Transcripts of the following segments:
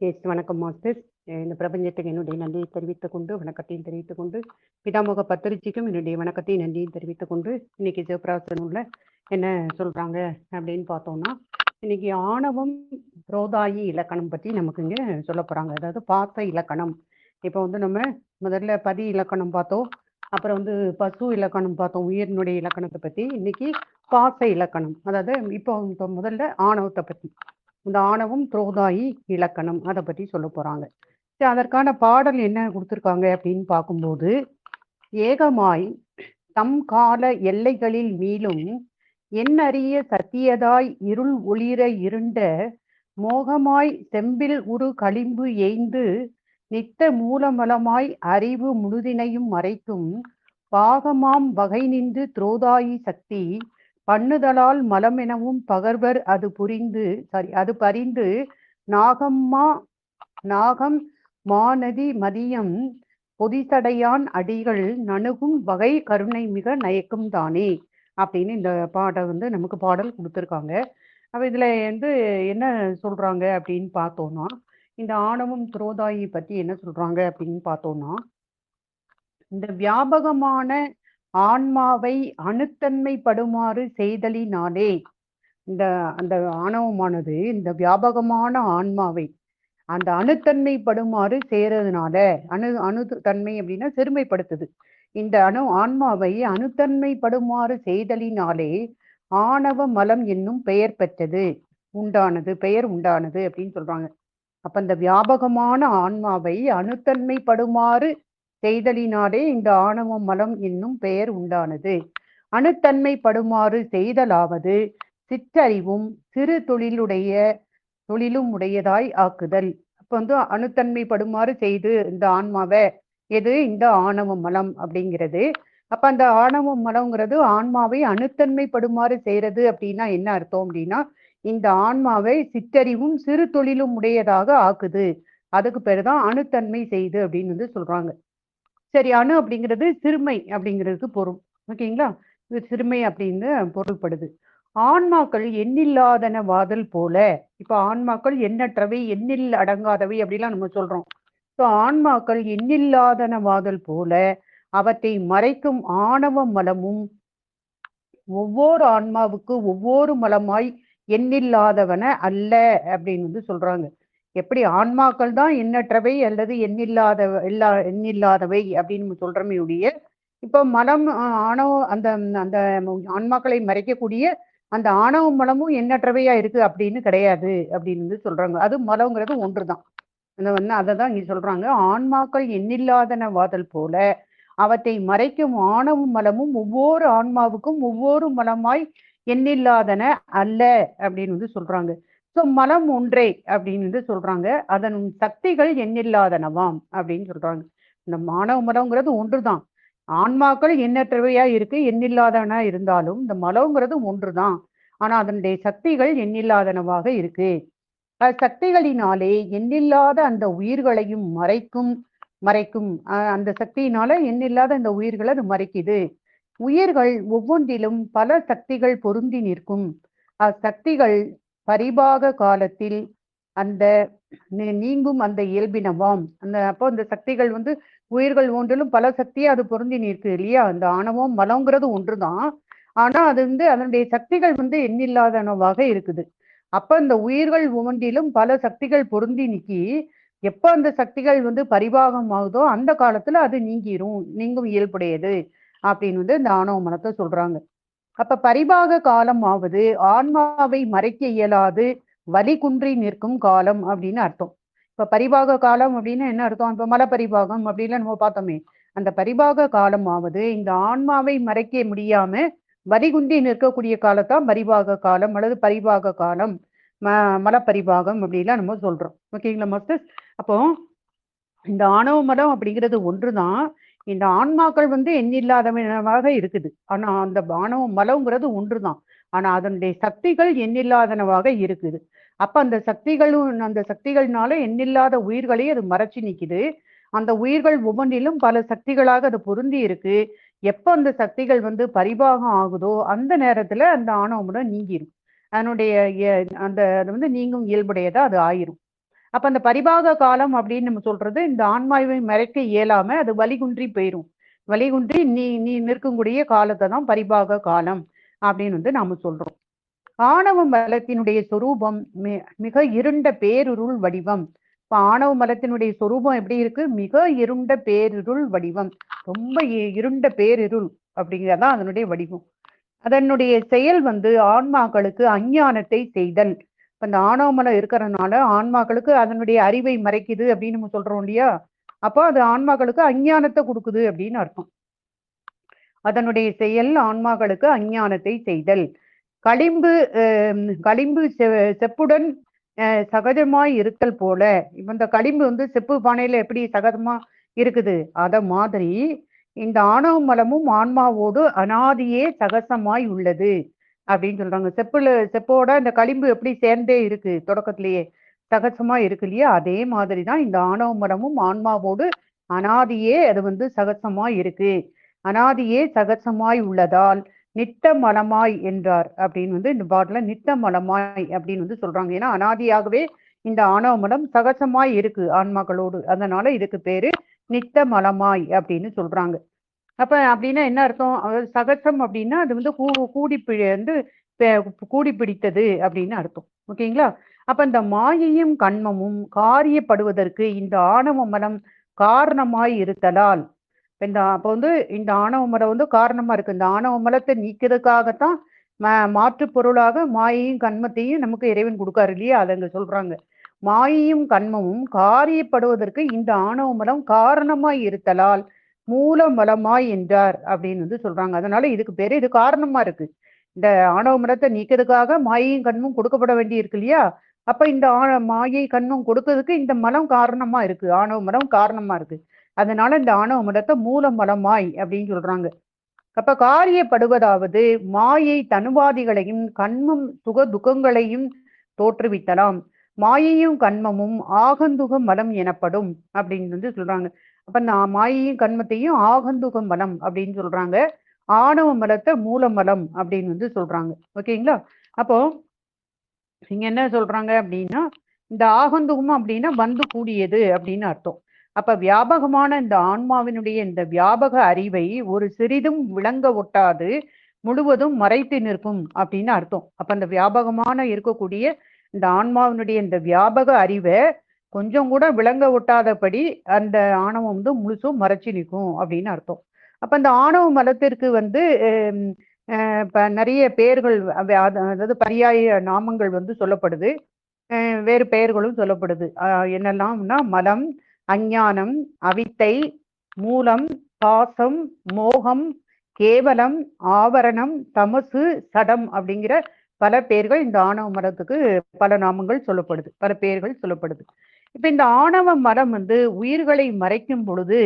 S வணக்கம் master இந்த பிரபஞ்சத்துக்கு என்னுடைய நன்றியை தெரிவித்துக் கொண்டு வணக்கத்தையும் தெரிவித்துக் கொண்டு பிதாமுக பத்திரிச்சிக்கும் என்னுடைய வணக்கத்தையும் நன்றியும் தெரிவித்துக் கொண்டு இன்னைக்கு சிவபிராசனுள்ள என்ன சொல்றாங்க அப்படின்னு பார்த்தோம்னா இன்னைக்கு ஆணவம் புரோதாயி இலக்கணம் பத்தி நமக்கு இங்க சொல்ல போறாங்க. அதாவது பாச இலக்கணம். இப்போ வந்து நம்ம முதல்ல பதி இலக்கணம் பார்த்தோம். அப்புறம் வந்து பசு இலக்கணம் பார்த்தோம். உயிரினுடைய இலக்கணத்தை பத்தி. இன்னைக்கு பாச இலக்கணம். அதாவது இப்போ இப்போ முதல்ல ஆணவத்தை பத்தி. இந்த ஆணவம் துரோதாயி இலக்கணம். அதை பற்றி சொல்ல போறாங்க. சரி அதற்கான பாடல் என்ன கொடுத்துருக்காங்க அப்படின்னு பார்க்கும்போது ஏகமாய் தம் கால எல்லைகளில் மீளும் எண்ணறிய சத்தியதாய் இருள் ஒளிர இருண்ட மோகமாய் செம்பில் உரு களிம்பு எய்ந்து நித்த மூலமலமாய் அறிவு முழுதினையும் மறைக்கும் பாகமாம் வகை நின்று துரோதாயி சக்தி பண்ணுதலால் மலம் எனவும் பகர்வர் அது புரிந்து சாரி அது பரிந்து நாகம்மா நாகம் மாநதி மதியம் பொதிசடையான் அடிகள் நணுகும் வகை கருணை மிக நயக்கும் தானே அப்படின்னு இந்த பாடல் வந்து நமக்கு பாடல் கொடுத்துருக்காங்க. அப்போ இதில் வந்து என்ன சொல்கிறாங்க அப்படின்னு பார்த்தோன்னா இந்த ஆணவம் துரோதாயி பற்றி என்ன சொல்கிறாங்க அப்படின்னு பார்த்தோன்னா இந்த வியாபகமான ஆன்மாவை அணுத்தன்மைப்படுமாறு செய்தலினாலே இந்த அந்த ஆணவமானது இந்த வியாபகமான ஆன்மாவை அந்த அணுத்தன்மைப்படுமாறு செய்யறதுனால அணு அணு தன்மை அப்படின்னா செருமைப்படுத்துது. இந்த அணு ஆன்மாவை அணுத்தன்மைப்படுமாறு செய்தலினாலே ஆணவ மலம் என்னும் பெயர் பெற்றது. உண்டானது பெயர் உண்டானது அப்படின்னு சொல்றாங்க. அப்ப இந்த வியாபகமான ஆன்மாவை அணுத்தன்மைப்படுமாறு செய்தலினாலே இந்த ஆணவ மலம் என்னும் பெயர் உண்டானது. அணுத்தன்மைப்படுமாறு செய்தலாவது சிற்றறிவும் சிறு தொழிலுடைய தொழிலும் உடையதாய் ஆக்குதல். அப்போ வந்து அணுத்தன்மைப்படுமாறு செய்து இந்த ஆன்மாவை எது? இந்த ஆணவ மலம் அப்படிங்கிறது. அப்ப அந்த ஆணவ மலம்ங்கிறது ஆன்மாவை அணுத்தன்மைப்படுமாறு செய்யறது அப்படின்னா என்ன அர்த்தம் அப்படின்னா இந்த ஆன்மாவை சிற்றறிவும் சிறு தொழிலும் உடையதாக ஆக்குது. அதுக்கு பேர் தான் அணுத்தன்மை செய்து அப்படின்னு வந்து சொல்றாங்க. சரி அணு அப்படிங்கிறது சிறுமை அப்படிங்கிறதுக்கு பொருள். ஓகேங்களா? இது சிறுமை அப்படின்னு பொருள்படுது. ஆன்மாக்கள் எண்ணில்லாதன வாதல் போல இப்ப ஆன்மாக்கள் எண்ணற்றவை எண்ணில் அடங்காதவை அப்படிலாம் நம்ம சொல்றோம். ஸோ ஆன்மாக்கள் எண்ணில்லாதன வாதல் போல அவற்றை மறைக்கும் ஆணவ மலமும் ஒவ்வொரு ஆன்மாவுக்கு ஒவ்வொரு மலமாய் எண்ணில்லாதவன அல்ல அப்படின்னு வந்து சொல்றாங்க. எப்படி ஆன்மாக்கள் தான் எண்ணற்றவை அல்லது எண்ணில்லாத இல்லா எண்ணில்லாதவை அப்படின்னு சொல்றமே உடைய இப்போ மலம் ஆணவ அந்த அந்த ஆன்மாக்களை மறைக்கக்கூடிய அந்த ஆணவ மலமும் எண்ணற்றவையா இருக்கு அப்படின்னு கிடையாது அப்படின்னு வந்து சொல்றாங்க. அது மலங்கிறது ஒன்றுதான். அதை வந்து அதை தான் இங்கே சொல்றாங்க. ஆன்மாக்கள் எண்ணில்லாதன வாதல் போல அவற்றை மறைக்கும் ஆணவ மலமும் ஒவ்வொரு ஆன்மாவுக்கும் ஒவ்வொரு மலமாய் எண்ணில்லாதன அல்ல அப்படின்னு வந்து சொல்றாங்க. ஸோ மலம் ஒன்றே அப்படின்னு சொல்றாங்க. அதன் சக்திகள் எண்ணில்லாதனவாம் அப்படின்னு சொல்றாங்க. இந்த மாணவ மலம்ங்கிறது ஒன்றுதான். ஆன்மாக்கள் எண்ணற்றவையா இருக்கு எண்ணில்லாதன இருந்தாலும் இந்த மலம்ங்கிறது ஒன்றுதான். ஆனா அதனுடைய சக்திகள் எண்ணில்லாதனவாக இருக்கு. சக்திகளினாலே எண்ணில்லாத அந்த உயிர்களையும் மறைக்கும் மறைக்கும். அந்த சக்தியினால எண்ணில்லாத அந்த உயிர்களை அது மறைக்குது. உயிர்கள் ஒவ்வொன்றிலும் பல சக்திகள் பொருந்தி நிற்கும். அச்சக்திகள் பரிபாக காலத்தில் அந்த நீங்கும் அந்த இயல்பினவாம் அந்த அப்போ அந்த சக்திகள் வந்து உயிர்கள் ஒன்றிலும் பல சக்தியை அது பொருந்தி நிற்கு இல்லையா? அந்த ஆணவம் மலங்கிறது ஒன்றுதான். ஆனா அது வந்து அதனுடைய சக்திகள் வந்து எண்ணில்லாதனவாக இருக்குது. அப்ப அந்த உயிர்கள் ஒவ்வொன்றிலும் பல சக்திகள் பொருந்தி நிக்கி எப்ப அந்த சக்திகள் வந்து பரிபாகம் ஆகுதோ அந்த காலத்துல அது நீங்கிரும் நீங்கும் இயல்புடையது அப்படின்னு வந்து இந்த ஆணவ மனத்தை சொல்றாங்க. அப்ப பரிபாக காலம் ஆவது ஆன்மாவை மறைக்க இயலாது வலி குன்றி நிற்கும் காலம் அப்படின்னு அர்த்தம். இப்ப பரிபாக காலம் அப்படின்னு என்ன அர்த்தம்? இப்ப மல பரிபாகம் அப்படின்னு நம்ம பார்த்தோமே. அந்த பரிபாக காலம் ஆவது இந்த ஆன்மாவை மறைக்க முடியாம வரிகுண்டி நிற்கக்கூடிய காலத்தான் பரிபாக காலம் அல்லது பரிபாக காலம் ம மலப்பரிபாகம் அப்படின்லாம் நம்ம சொல்றோம். ஓகேங்களா மாஸ்டர் அப்போ இந்த ஆணவ மலம் அப்படிங்கிறது ஒன்றுதான் இந்த ஆன்மாக்கள் வந்து எண்ணில்லாதவனாக இருக்குது. ஆனா அந்த பானவம் மலங்கிறது ஒன்று தான் ஆனா அதனுடைய சக்திகள் எண்ணில்லாதனவாக இருக்குது. அப்ப அந்த சக்திகளும் அந்த சக்திகள்னால எண்ணில்லாத உயிர்களை அது மறைச்சு நிக்குது. அந்த உயிர்கள் ஒவ்வொன்றிலும் பல சக்திகளாக அது பொருந்தி இருக்கு. எப்ப அந்த சக்திகள் வந்து பரிபாகம் ஆகுதோ அந்த நேரத்துல அந்த ஆணவமுடன் நீங்கிரும். அதனுடைய அந்த அது வந்து நீங்கும் இயல்புடையதா அது ஆயிரும். அப்ப அந்த பரிபாக காலம் அப்படின்னு நம்ம சொல்றது இந்த ஆன்மாவை மறைக்க இயலாம அது வலிகுன்றி போயிடும் வலிகுன்றி நீ நீ நிற்கக்கூடிய காலத்தை தான் பரிபாக காலம் அப்படின்னு வந்து நாம சொல்றோம். ஆணவ மலத்தினுடைய சொரூபம் மி- மிக இருண்ட பேருருள் வடிவம். இப்ப ஆணவ மலத்தினுடைய சொரூபம் எப்படி இருக்கு? மிக இருண்ட பேருருள் வடிவம். ரொம்ப இருண்ட பேரிருள் அப்படிங்கிறதான் அதனுடைய வடிவம். அதனுடைய செயல் வந்து ஆன்மாக்களுக்கு அஞ்ஞானத்தை செய்தல். இப்ப இந்த ஆணவமலம் இருக்கிறதுனால ஆன்மாக்களுக்கு அதனுடைய அறிவை மறைக்குது அப்படின்னு நம்ம சொல்றோம் இல்லையா? அப்போ அது ஆன்மாக்களுக்கு அஞ்ஞானத்தை கொடுக்குது அப்படின்னு அர்த்தம். அதனுடைய செயல் ஆன்மாக்களுக்கு அஞ்ஞானத்தை செய்தல். களிம்பு களிம்பு செ- செப்புடன் சகஜமாய் இருத்தல் போல. இந்த களிம்பு வந்து செப்பு பானையில எப்படி சகஜமா இருக்குது? அத மாதிரி இந்த ஆணவ மலமும் ஆன்மாவோடு அனாதியே சகசமாய் உள்ளது. அப்படின்னு சொல்றாங்க. செப்புல செப்போட இந்த களிம்பு எப்படி சேர்ந்தே இருக்கு? தொடக்கத்திலேயே சகசமா இருக்கு இல்லையா? அதே மாதிரி தான் இந்த ஆணவ மலமும் ஆன்மாவோடு அனாதியே அது வந்து சகசமாய் இருக்கு. அனாதியே சகசமாய் உள்ளதால் நித்த மலமாய் என்றார் அப்படின்னு வந்து இந்த பாட்டுல நித்த மலமாய் அப்படின்னு வந்து சொல்றாங்க. ஏன்னா அனாதியாகவே இந்த ஆணவ மலம் சகசமாய் இருக்கு ஆன்மாக்களோடு. அதனால இதுக்கு பேரு நித்த மலமாய் அப்படின்னு சொல்றாங்க. அப்ப அப்படின்னா என்ன அர்த்தம்? சகசம் அப்படின்னா அது வந்து கூ கூடி பி- வந்து பே- கூடி பிடித்தது அப்படின்னு அர்த்தம். ஓகேங்களா? அப்ப இந்த மாயையும் கண்மமும் காரியப்படுவதற்கு இந்த ஆணவ மலம் காரணமாய் இருத்தலால் இந்த அப்போ வந்து இந்த ஆணவ மலம் வந்து காரணமா இருக்கு. இந்த ஆணவ மலத்தை நீக்கிறதுக்காகத்தான் மாற்று பொருளாக மாயையும் கண்மத்தையும் நமக்கு இறைவன் கொடுக்காரு இல்லையா? அதை அங்க சொல்றாங்க. மாயையும் கண்மமும் காரியப்படுவதற்கு இந்த ஆணவ மலம் காரணமாய் இருத்தலால் மூல மலமாய் என்றார் அப்படின்னு வந்து சொல்றாங்க. அதனால இதுக்கு பேரு இது காரணமா இருக்கு. இந்த ஆணவ மலத்தை நீக்கிறதுக்காக மாயையும் கண்மும் கொடுக்கப்பட வேண்டி இருக்கு இல்லையா? அப்ப இந்த மாயை கண்ணும் கொடுக்கறதுக்கு இந்த மலம் காரணமா இருக்கு. ஆணவ மலம் காரணமா இருக்கு. அதனால இந்த ஆணவ மலத்தை மூல மலமாய் அப்படின்னு சொல்றாங்க. அப்ப காரியப்படுவதாவது மாயை தனுவாதிகளையும் கண்மம் சுக துக்கங்களையும் தோற்றுவித்தலாம். மாயையும் கண்மமும் ஆகந்துக மலம் எனப்படும் அப்படின்னு வந்து சொல்றாங்க. அப்ப நான் மாயையும் கண்மத்தையும் ஆகந்துக மலம் அப்படின்னு சொல்றாங்க. ஆணவ மலத்தை மூலம் மலம் அப்படின்னு வந்து சொல்றாங்க. ஓகேங்களா? அப்போ இங்க என்ன சொல்றாங்க அப்படின்னா இந்த ஆகந்துகம் அப்படின்னா வந்து கூடியது அப்படின்னு அர்த்தம். அப்ப வியாபகமான இந்த ஆன்மாவினுடைய இந்த வியாபக அறிவை ஒரு சிறிதும் விளங்க ஒட்டாது முழுவதும் மறைத்து நிற்கும் அப்படின்னு அர்த்தம். அப்ப அந்த வியாபகமான இருக்கக்கூடிய இந்த ஆன்மாவினுடைய இந்த வியாபக அறிவை கொஞ்சம் கூட விளங்க ஒட்டாதபடி அந்த ஆணவம் வந்து முழுசும் மறைச்சு நிற்கும் அப்படின்னு அர்த்தம். அப்ப இந்த ஆணவ மலத்திற்கு வந்து இப்போ நிறைய பெயர்கள் அதாவது பரியாய நாமங்கள் வந்து சொல்லப்படுது. வேறு பெயர்களும் சொல்லப்படுது. என்னெல்லாம்னா மலம் அஞ்ஞானம் அவித்தை மூலம் பாசம் மோகம் கேவலம் ஆவரணம் தமசு சடம் அப்படிங்கிற பல பெயர்கள் இந்த ஆணவ மரத்துக்கு பல நாமங்கள் சொல்லப்படுது பல பெயர்கள் சொல்லப்படுது. இப்ப இந்த ஆணவ மரம் வந்து உயிர்களை மறைக்கும் பொழுது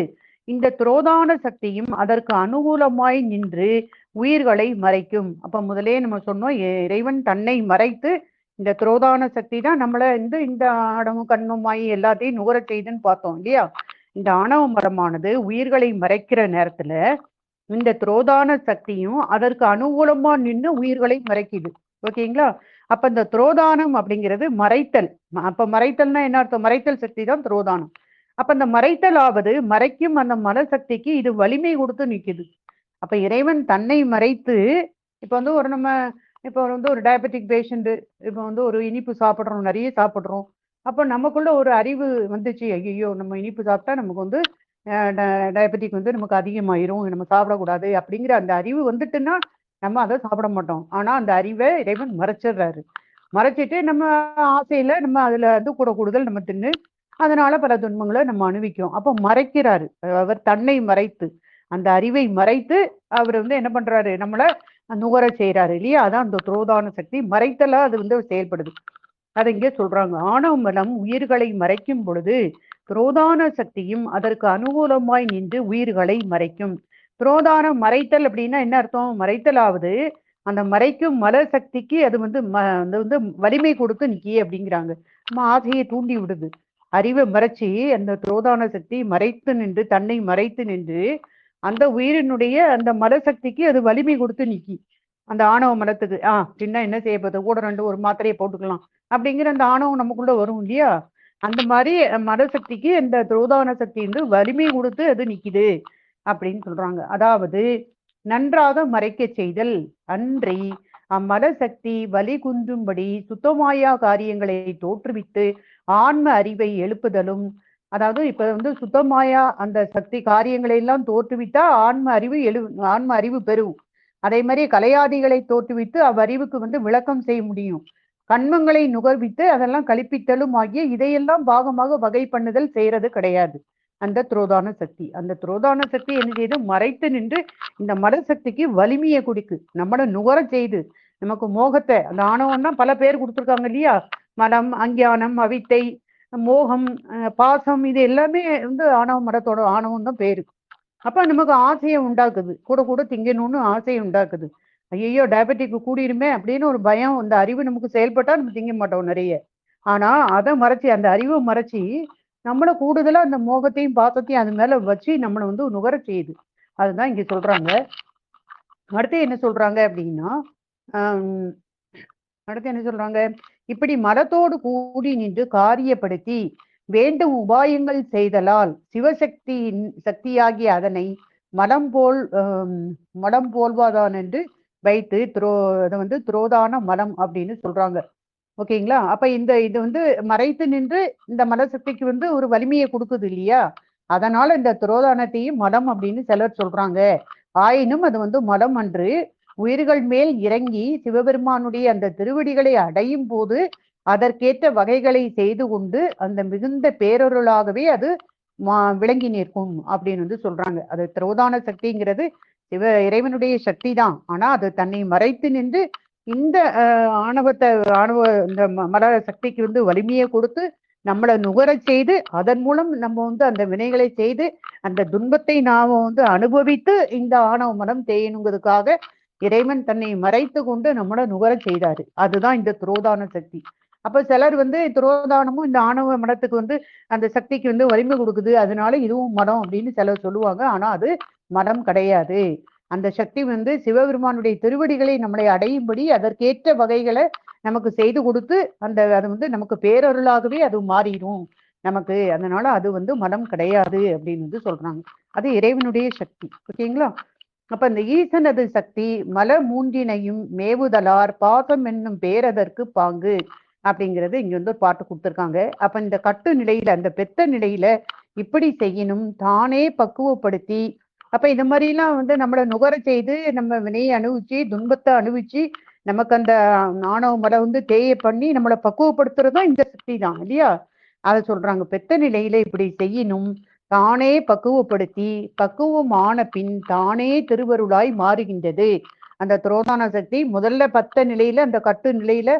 இந்த துரோதான சக்தியும் அதற்கு அனுகூலமாய் நின்று உயிர்களை மறைக்கும். அப்ப முதலே நம்ம சொன்னோம் இறைவன் தன்னை மறைத்து இந்த துரோதான சக்தி தான் நம்மள இந்த இந்த ஆடமும் கண்ணுமாய் எல்லாத்தையும் நுகர செய்துன்னு பார்த்தோம் இல்லையா? இந்த ஆணவ மரமானது உயிர்களை மறைக்கிற நேரத்துல இந்த துரோதான சக்தியும் அதற்கு அனுகூலமா நின்று உயிர்களை மறைக்குது. ஓகேங்களா? அப்ப இந்த துரோதானம் அப்படிங்கிறது மறைத்தல். அப்ப மறைத்தல்னா என்ன அர்த்தம்? மறைத்தல் சக்தி தான் துரோதானம். அப்ப இந்த மறைத்தலாவது மறைக்கும் அந்த மனசக்திக்கு இது வலிமை கொடுத்து நிக்குது. அப்ப இறைவன் தன்னை மறைத்து இப்ப வந்து ஒரு நம்ம இப்ப வந்து ஒரு டயபெட்டிக் பேஷண்ட்டு இப்ப வந்து ஒரு இனிப்பு சாப்பிடுறோம் நிறைய சாப்பிடுறோம். அப்ப நமக்குள்ள ஒரு அறிவு வந்துச்சு ஐயோ நம்ம இனிப்பு சாப்பிட்டா நமக்கு வந்து டயபெட்டிக் வந்து நமக்கு அதிகமாயிரும் நம்ம சாப்பிடக்கூடாது அப்படிங்கிற அந்த அறிவு வந்துட்டுன்னா நம்ம அதை சாப்பிட மாட்டோம். ஆனா அந்த அறிவை இறைவன் மறைச்சிடுறாரு. மறைச்சிட்டு நம்ம ஆசையில நம்ம அதுல வந்து கூட கூடுதல் நம்ம தின்னு அதனால பல துன்பங்களை நம்ம அணுவிக்கும் அப்போ மறைக்கிறாரு. அவர் தன்னை மறைத்து அந்த அறிவை மறைத்து அவர் வந்து என்ன பண்றாரு? நம்மள நுகர செய்யறாரு இல்லையா? அதான் அந்த துரோதான சக்தி. மறைத்தலா அது வந்து செயல்படுது. அதை இங்கே சொல்றாங்க. ஆணவ மலம் உயிர்களை மறைக்கும் பொழுது துரோதான சக்தியும் அதற்கு அனுகூலமாய் நின்று உயிர்களை மறைக்கும். துரோதானம் மறைத்தல் அப்படின்னா என்ன அர்த்தம்? மறைத்தல் ஆகுது அந்த மறைக்கும் மல சக்திக்கு அது வந்து ம- அது வந்து வலிமை கொடுத்து நிக்கி அப்படிங்கிறாங்க. நம்ம ஆசையை தூண்டி விடுது. அறிவை மறைச்சி அந்த துரோதான சக்தி மறைத்து நின்று தன்னை மறைத்து நின்று அந்த உயிரினுடைய அந்த மல சக்திக்கு அது வலிமை கொடுத்து நிக்கி. அந்த ஆணவ மலத்துக்கு ஆ சின்ன என்ன செய்ய போகுது? கூட ரெண்டு ஒரு மாத்திரையை போட்டுக்கலாம். அப்படிங்கிற அந்த ஆணவம் நமக்குள்ள வரும் இல்லையா? அந்த மாதிரி மனசக்திக்கு இந்த துரோதான சக்தி வந்து வலிமை கொடுத்து அது நிக்குது. அப்படின்னு சொல்றாங்க. அதாவது நன்றாக மறைக்க செய்தல். அன்றி அம்மனசக்தி வலி குன்றும்படி சுத்தமாயா காரியங்களை தோற்றுவித்து ஆன்ம அறிவை எழுப்புதலும். அதாவது இப்ப வந்து சுத்தமாயா அந்த சக்தி காரியங்களை எல்லாம் தோற்றுவித்தா ஆன்ம அறிவு எழு ஆன்ம அறிவு பெறும். அதே மாதிரி கலையாதிகளை தோற்றுவித்து அவ்வறிவுக்கு வந்து விளக்கம் செய்ய முடியும். கண்மங்களை நுகர்வித்து அதெல்லாம் கழிப்பித்தலும் ஆகிய இதையெல்லாம் பாகமாக வகை பண்ணுதல் செய்யறது கிடையாது. அந்த துரோதான சக்தி. அந்த துரோதான சக்தி என்ன செய்து? மறைத்து நின்று இந்த மத சக்திக்கு வலிமையை கொடுக்கு. நம்மள நுகர செய்து. நமக்கு மோகத்தை அந்த ஆணவம்னா பல பேர் கொடுத்துருக்காங்க இல்லையா? மனம் அஞ்ஞானம் அவித்தை மோகம் பாசம் இது எல்லாமே வந்து ஆணவ மடத்தோட ஆணவம் தான் பேரு. அப்ப நமக்கு ஆசையை உண்டாக்குது. கூட கூட திங்கணும்னு ஆசையை உண்டாக்குது. ஐயோ டயபெட்டிக் கூடிருமே அப்படின்னு ஒரு பயம் அந்த அறிவு நமக்கு செயல்பட்டா நம்ம திங்க மாட்டோம் நிறைய. ஆனா அதை மறைச்சி அந்த அறிவை மறைச்சி நம்மளை கூடுதலா அந்த மோகத்தையும் பாசத்தையும் அது மேல வச்சு நம்மளை வந்து நுகர செய்யுது. அதுதான் இங்க சொல்றாங்க. அடுத்து என்ன சொல்றாங்க அப்படின்னா அடுத்து என்ன சொல்றாங்க? இப்படி மரத்தோடு கூடி நின்று காரியப்படுத்தி வேண்டும் உபாயங்கள் செய்தலால் சிவசக்தியின் சக்தியாகிய அதனை மலம் போல் மலம் போல்வாதான் என்று வைத்து துரோ அதை வந்து துரோதான மலம் அப்படின்னு சொல்றாங்க. ஓகேங்களா? அப்ப இந்த இது வந்து மறைத்து நின்று இந்த மலசக்திக்கு வந்து ஒரு வலிமையை கொடுக்குது இல்லையா? அதனால இந்த துரோதானத்தையும் மலம் அப்படின்னு சிலர் சொல்றாங்க. ஆயினும் அது வந்து மலம் அன்று உயிர்கள் மேல் இறங்கி சிவபெருமானுடைய அந்த திருவடிகளை அடையும் போது அதற்கேற்ற வகைகளை செய்து கொண்டு அந்த மிகுந்த பேரொருளாகவே அது மா- விளங்கி நிற்கும் அப்படின்னு வந்து சொல்றாங்க. அது திரோதான சக்திங்கிறது சிவ இறைவனுடைய சக்தி தான் ஆனா அது தன்னை மறைத்து நின்று இந்த ஆணவத்தை ஆணவ இந்த ம- சக்திக்கு வந்து வலிமையை கொடுத்து நம்மளை நுகர செய்து அதன் மூலம் நம்ம வந்து அந்த வினைகளை செய்து அந்த துன்பத்தை நாம வந்து அனுபவித்து இந்த ஆணவ மனம் தேயணுங்கிறதுக்காக இறைவன் தன்னை மறைத்து கொண்டு நம்மளை நுகர செய்தாரு. அதுதான் இந்த துரோதான சக்தி. அப்ப சிலர் வந்து துரோதானமும் இந்த ஆணவ மனத்துக்கு வந்து அந்த சக்திக்கு வந்து வலிமை கொடுக்குது அதனால இதுவும் மனம் அப்படின்னு சிலர் சொல்லுவாங்க. ஆனா அது மனம் கிடையாது. அந்த சக்தி வந்து சிவபெருமானுடைய திருவடிகளை நம்மளை அடையும்படி அதற்கேற்ற வகைகளை நமக்கு செய்து கொடுத்து அந்த அது வந்து நமக்கு பேரருளாகவே அது மாறிடும். நமக்கு அதனால அது வந்து மனம் கிடையாது அப்படின்னு வந்து சொல்றாங்க. அது இறைவனுடைய சக்தி. ஓகேங்களா? அப்ப இந்த ஈசனது சக்தி மல மூன்றினையும் மேவுதலார் பாசம் என்னும் பேரதற்கு பாங்கு அப்படிங்கிறது இங்க வந்து ஒரு பாட்டு கொடுத்துருக்காங்க. அப்ப இந்த கட்டு நிலையில அந்த பெத்த நிலையில இப்படி செய்யணும் தானே பக்குவப்படுத்தி அப்ப இந்த மாதிரி எல்லாம் வந்து நம்மளை நுகர செய்து நம்ம வினையை அனுபவிச்சு துன்பத்தை அனுபவிச்சு நமக்கு அந்த நாணவ மலை வந்து தேய பண்ணி நம்மளை பக்குவப்படுத்துறது தான் இந்த சக்தி தான் இல்லையா? அதை சொல்றாங்க. பெத்த நிலையில இப்படி செய்யணும் தானே பக்குவப்படுத்தி பக்குவம் ஆன பின் தானே திருவருளாய் மாறுகின்றது. அந்த துரோதான சக்தி முதல்ல பத்த நிலையில அந்த கட்டு நிலையில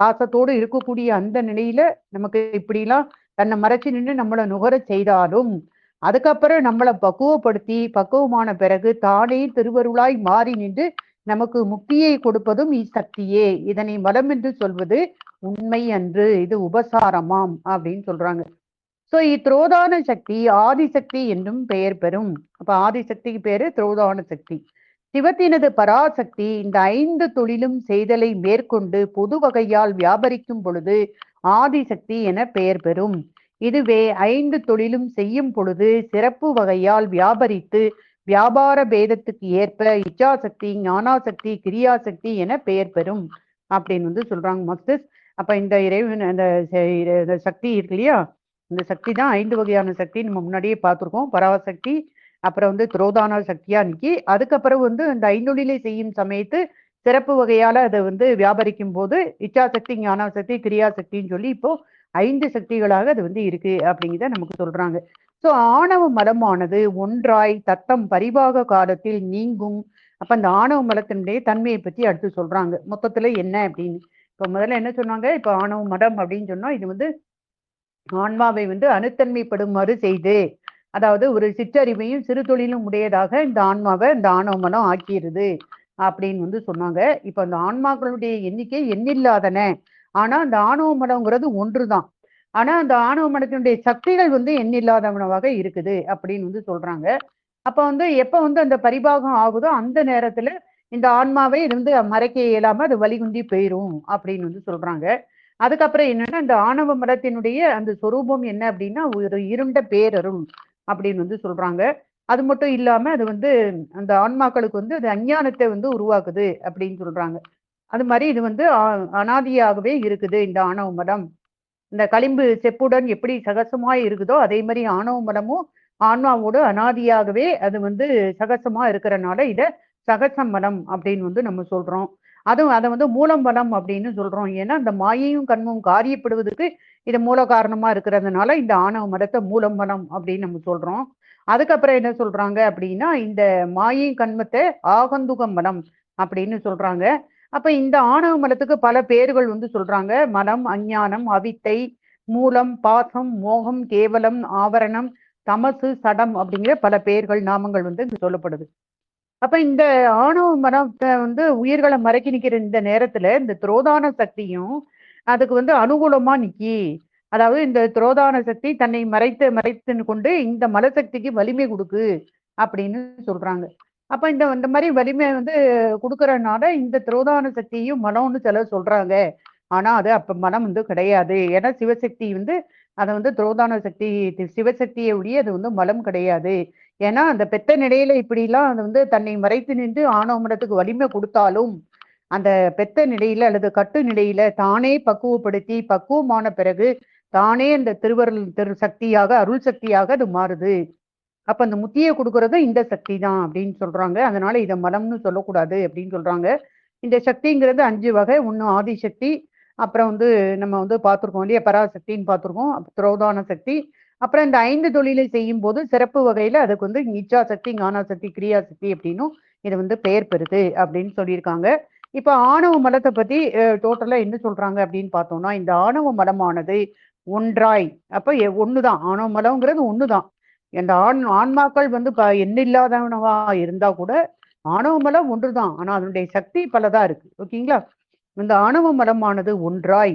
பாசத்தோடு இருக்கக்கூடிய அந்த நிலையில நமக்கு இப்படிலாம் தன்னை மறைச்சு நின்று நம்மளை நுகர செய்தாலும் அதுக்கப்புறம் நம்மளை பக்குவப்படுத்தி பக்குவமான பிறகு தானே திருவருளாய் மாறி நின்று நமக்கு முக்தியை கொடுப்பதும் சக்தியே இதனை மலம் என்று சொல்வது உண்மை அன்று இது உபசாரமாம் அப்படின்னு சொல்றாங்க. சோ இத்திரோதான சக்தி ஆதிசக்தி என்றும் பெயர் பெறும். அப்ப ஆதிசக்திக்கு பேரு திரோதான சக்தி. சிவத்தினது பராசக்தி இந்த ஐந்து தொழிலும் செய்தலை மேற்கொண்டு பொது வகையால் வியாபரிக்கும் பொழுது ஆதிசக்தி என பெயர் பெறும். இதுவே ஐந்து தொழிலும் செய்யும் பொழுது சிறப்பு வகையால் வியாபரித்து வியாபார பேதத்துக்கு ஏற்ப இச்சாசக்தி ஞானாசக்தி கிரியாசக்தி என பெயர் பெறும் அப்படின்னு வந்து சொல்றாங்க மஸ்திஸ் அப்ப இந்த இறைவன் அந்த சக்தி இருக்கு இல்லையா? இந்த சக்தி தான் ஐந்து வகையான சக்தி நம்ம முன்னாடியே பார்த்துருக்கோம். பராசக்தி அப்புறம் வந்து துரோதான சக்தியா நிக்கி அதுக்கப்புறம் வந்து இந்த ஐந்தொழிலை செய்யும் சமயத்து சிறப்பு வகையால அதை வந்து வியாபரிக்கும் போது இச்சாசக்தி ஞானாசக்தி கிரியாசக்தின்னு சொல்லி இப்போ ஐந்து சக்திகளாக அது வந்து இருக்கு அப்படிங்கிறத நமக்கு சொல்றாங்க. ஸோ ஆணவ மலமானது ஒன்றாய் தத்தம் பரிபாக காலத்தில் நீங்கும். அப்ப அந்த ஆணவ மலத்தினுடைய தன்மையை பத்தி அடுத்து சொல்றாங்க. மொத்தத்துல என்ன அப்படின்னு. இப்ப முதல்ல என்ன சொன்னாங்க? இப்ப ஆணவ மடம் அப்படின்னு சொன்னா இது வந்து ஆன்மாவை வந்து அணுத்தன்மைப்படுமாறு செய்து அதாவது ஒரு சிற்றறிவையும் சிறு தொழிலும் உடையதாக இந்த ஆன்மாவை இந்த ஆணவ மனம் ஆக்கிடுது அப்படின்னு வந்து சொன்னாங்க. இப்ப அந்த ஆன்மாக்களுடைய எண்ணிக்கை எண்ணில்லாதன. ஆனா அந்த ஆணவ மடம்ங்கிறது ஒன்றுதான். ஆனா அந்த ஆணவ மடத்தினுடைய சக்திகள் வந்து எண்ணில்லாதவனவாக இருக்குது அப்படின்னு வந்து சொல்றாங்க. அப்ப வந்து எப்ப வந்து அந்த பரிபாகம் ஆகுதோ அந்த நேரத்துல இந்த ஆன்மாவை இது வந்து மறைக்க இயலாம அது வலிகுந்தி போயிரும் அப்படின்னு வந்து சொல்றாங்க. அதுக்கப்புறம் என்னன்னா இந்த ஆணவ மடத்தினுடைய அந்த சொரூபம் என்ன அப்படின்னா ஒரு இருண்ட பேரருள் அப்படின்னு வந்து சொல்றாங்க. அது மட்டும் இல்லாம அது வந்து அந்த ஆன்மாக்களுக்கு வந்து அது அஞ்ஞானத்தை வந்து உருவாக்குது அப்படின்னு சொல்றாங்க. அது மாதிரி இது வந்து அனாதியாகவே இருக்குது இந்த ஆணவ மலம் இந்த களிம்பு செப்புடன் எப்படி சகசமாய் இருக்குதோ அதே மாதிரி ஆணவ மலமும் ஆன்மாவோடு அனாதியாகவே அது வந்து சகசமா இருக்கிறனால இத சகச மலம் அப்படின்னு வந்து நம்ம சொல்றோம். அதுவும் அதை வந்து மூலம் மலம் அப்படின்னு சொல்றோம். ஏன்னா இந்த மாயையும் கண்மும் காரியப்படுவதற்கு இது மூல காரணமா இருக்கிறதுனால இந்த ஆணவ மலத்தை மூலம் மலம் அப்படின்னு நம்ம சொல்றோம். அதுக்கப்புறம் என்ன சொல்றாங்க அப்படின்னா இந்த மாயை கண்மத்தை ஆகந்துக மலம் அப்படின்னு சொல்றாங்க. அப்ப இந்த ஆணவ மலத்துக்கு பல பேர்கள் வந்து சொல்றாங்க. மலம் அஞ்ஞானம் அவித்தை மூலம் பாசம் மோகம் கேவலம் ஆவரணம் தமசு சடம் அப்படிங்கிற பல பெயர்கள் நாமங்கள் வந்து இங்க சொல்லப்படுது. அப்ப இந்த ஆணவ மரத்தை வந்து உயிர்களை மறைக்கி நிக்கிற இந்த நேரத்துல இந்த துரோதான சக்தியும் அதுக்கு வந்து அனுகூலமா நிக்கி. அதாவது இந்த துரோதான சக்தி தன்னை மறைத்து மறைத்துன்னு கொண்டு இந்த மலசக்திக்கு வலிமை கொடுக்கு அப்படின்னு சொல்றாங்க. அப்ப இந்த இந்த மாதிரி வலிமை வந்து கொடுக்கறதுனால இந்த துரோதான சக்தியும் மனம்னு சிலர் சொல்றாங்க. ஆனா அது அப்ப மனம் வந்து கிடையாது. ஏன்னா சிவசக்தி வந்து அதை வந்து துரோதான சக்தி சிவசக்தியை ஒழிய அது வந்து மலம் கிடையாது. ஏன்னா அந்த பெத்த நிலையில இப்படிலாம் அது வந்து தன்னை மறைத்து நின்று ஆணவ மனத்துக்கு வலிமை கொடுத்தாலும் அந்த பெத்த நிலையில அல்லது கட்டு நிலையில தானே பக்குவப்படுத்தி பக்குவமான பிறகு தானே அந்த திருவருள் திரு சக்தியாக அருள் சக்தியாக அது மாறுது. அப்ப அந்த முத்தியை கொடுக்கறது இந்த சக்தி தான் அப்படின்னு சொல்றாங்க. அதனால இதை மலம்னு சொல்லக்கூடாது அப்படின்னு சொல்றாங்க. இந்த சக்திங்கிறது அஞ்சு வகை. ஒன்று ஆதிசக்தி அப்புறம் வந்து நம்ம வந்து பார்த்துருக்கோம் இல்லையா பராசக்தின்னு பார்த்துருக்கோம் திரோதான சக்தி. அப்புறம் இந்த ஐந்து தொழிலை செய்யும் போது சிறப்பு வகையில அதுக்கு வந்து இச்சா சக்தி ஞானா சக்தி கிரியா சக்தி அப்படின்னும் இது வந்து பெயர் பெறுது அப்படின்னு சொல்லியிருக்காங்க. இப்ப ஆணவ மலத்தை பத்தி டோட்டலா என்ன சொல்றாங்க அப்படின்னு பார்த்தோம்னா இந்த ஆணவ மலமானது ஒன்றாய். அப்ப எ- ஒண்ணுதான். ஆணவ மலம்ங்கிறது ஒண்ணுதான். இந்த ஆண் ஆன்மாக்கள் வந்து ப எண்ணில்லாதவனவா இருந்தா கூட ஆணவ மலம் ஒன்றுதான். ஆனா அதனுடைய சக்தி பலதா இருக்கு. ஓகேங்களா? இந்த ஆணவ மலமானது ஒன்றாய்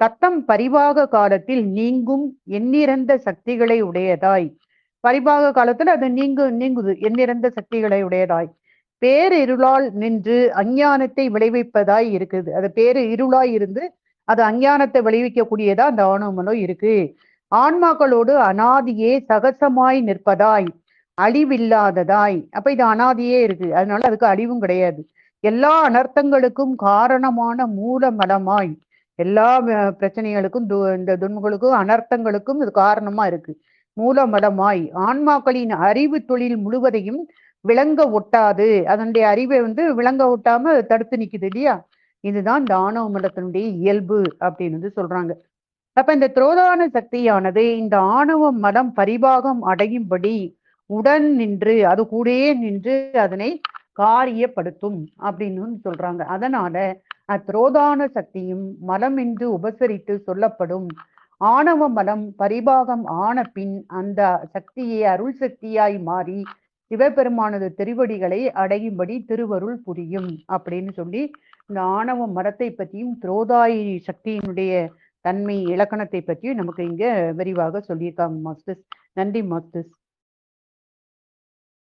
தத்தம் பரிவாக காலத்தில் நீங்கும் எண்ணிறந்த சக்திகளை உடையதாய். பரிபாக காலத்துல அது நீங்கு நீங்குது எண்ணிறந்த சக்திகளை உடையதாய். பேர் இருளால் நின்று அஞ்ஞானத்தை விளைவிப்பதாய் இருக்குது. அது பேரு இருளாய் இருந்து அது அஞ்ஞானத்தை விளைவிக்கக்கூடியதா அந்த ஆணவ மலம் இருக்கு. ஆன்மாக்களோடு அனாதியே சகசமாய் நிற்பதாய் அழிவில்லாததாய். அப்ப இது அனாதியே இருக்கு. அதனால அதுக்கு அழிவும் கிடையாது. எல்லா அனர்த்தங்களுக்கும் காரணமான மூல மலமாய் எல்லா பிரச்சனைகளுக்கும் து- இந்த துன்பங்களுக்கும் அனர்த்தங்களுக்கும் இது காரணமா இருக்கு. மூல மலமாய் ஆன்மாக்களின் அறிவு தொழில் முழுவதையும் விளங்க ஒட்டாது. அதனுடைய அறிவை வந்து விளங்க ஒட்டாம தடுத்து நிக்குது இல்லையா? இதுதான் தானவ மலத்தினுடைய இயல்பு அப்படின்னு வந்து சொல்றாங்க. அப்ப இந்த துரோதான சக்தியானது இந்த ஆணவ மலம் பரிபாகம் அடையும்படி உடன் நின்று அது கூடயே நின்று அதனை காரியப்படுத்தும் அப்படின்னு சொல்றாங்க. அதனால அத்ரோதான சக்தியும் மலம் என்று உபசரித்து சொல்லப்படும் ஆணவ மலம் பரிபாகம் ஆன பின் அந்த சக்தியை அருள் சக்தியாய் மாறி சிவபெருமானது திருவடிகளை அடையும்படி திருவருள் புரியும் அப்படின்னு சொல்லி இந்த ஆணவ மரத்தை பற்றியும் துரோதாயி சக்தியினுடைய தன்மை இலக்கணத்தை பற்றியும் நமக்கு இங்க விரிவாக சொல்லியிருக்காங்க மாஸ்டர்ஸ். நன்றி மாஸ்டர்ஸ்.